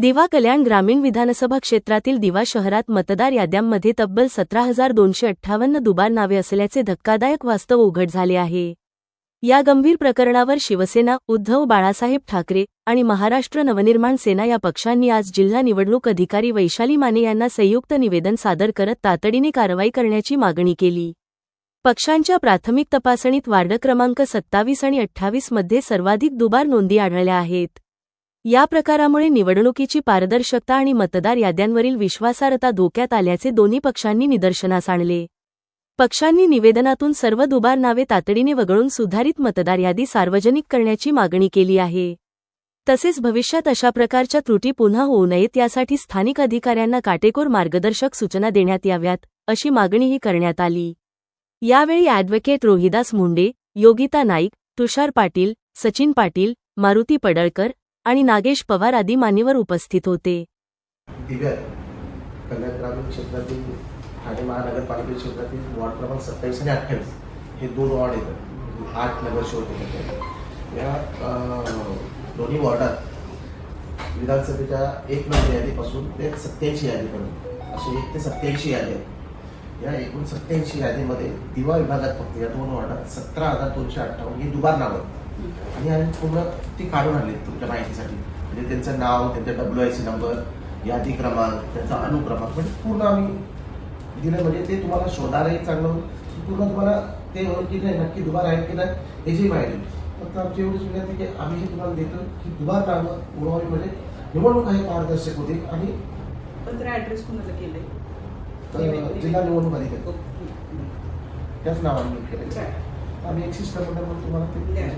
दिवा कल्याण ग्रामीण विधानसभा क्षेत्रातील दिवा शहरात मतदार याद्यांमध्ये तब्बल सतरा हजार दोनशे अठ्ठावन्न दुबार नावे असल्याचे धक्कादायक वास्तव उघड झाले आहे. या गंभीर प्रकरणावर शिवसेना उद्धव बाळासाहेब ठाकरे आणि महाराष्ट्र नवनिर्माण सेना या पक्षांनी आज जिल्हा निवडणूक अधिकारी वैशाली माने यांना संयुक्त निवेदन सादर करत तातडीने कारवाई करण्याची मागणी केली. पक्षांच्या प्राथमिक तपासणीत वार्ड क्रमांक सत्तावीस आणि अठ्ठावीसमध्ये सर्वाधिक दुबार नोंदी आढळल्या आहेत. या प्रकारामुळे निवडणुकीची पारदर्शकता आणि मतदार याद्यांवरील विश्वासार्हता धोक्यात आल्याचे दोन्ही पक्षांनी निदर्शनास आणले. पक्षांनी निवेदनातून सर्व दुबार नावे तातडीने वगळून सुधारित मतदार यादी सार्वजनिक करण्याची मागणी केली आहे. तसेच भविष्यात अशा प्रकारच्या त्रुटी पुन्हा होऊ नयेत यासाठी स्थानिक अधिकाऱ्यांना काटेकोर मार्गदर्शक सूचना देण्यात याव्यात अशी मागणीही करण्यात आली. यावेळी ॲडव्होकेट रोहिदास मुंडे योगिता नाईक तुषार पाटील सचिन पाटील मारुती पडळकर आणि नागेश पवार आदी मान्यवर उपस्थित होते. ग्रामीण क्षेत्रातील ठाणे महानगरपालिका क्षेत्रातील वॉर्ड क्रमांक सत्तावीस आणि अठ्ठावीस हे दोन वॉर्ड येतात आठ नगरसेवक येतात या दोन्ही वॉर्डात विधानसभेच्या एक नंबर यादीपासून ते सत्याऐंशी यादीपर्यंत असे एक ते सत्याऐंशी यादी आहेत. या एकूण सत्याऐंशी यादीमध्ये दिवा विभागात फक्त या दोन वॉर्डात सतरा हजार दोनशे अठ्ठावन्न ही दुबार नावं आहेत. आणि पूर्ण ती काढून आणली तुमच्या माहितीसाठी म्हणजे त्यांचं नाव त्यांचा डब्ल्यू आय सी नंबर यादी क्रमांक त्यांचा अनुक्रमांक म्हणजे पूर्ण आम्ही दिलं म्हणजे ते तुम्हाला शोधायलाही चांगलं. पूर्ण तुम्हाला ते की नाही नक्की दुबार आहे की नाही याची माहिती फक्त आमची एवढीच विनंती की आम्ही जे तुम्हाला देतो की दुबार नावं उडवावी म्हणजे निवडणूक आहे पारदर्शक होते आणि जिल्हा निवडणूक अधिकारी. त्याच नावाने. आम्ही एक सिस्टम म्हणून तुम्हाला ते.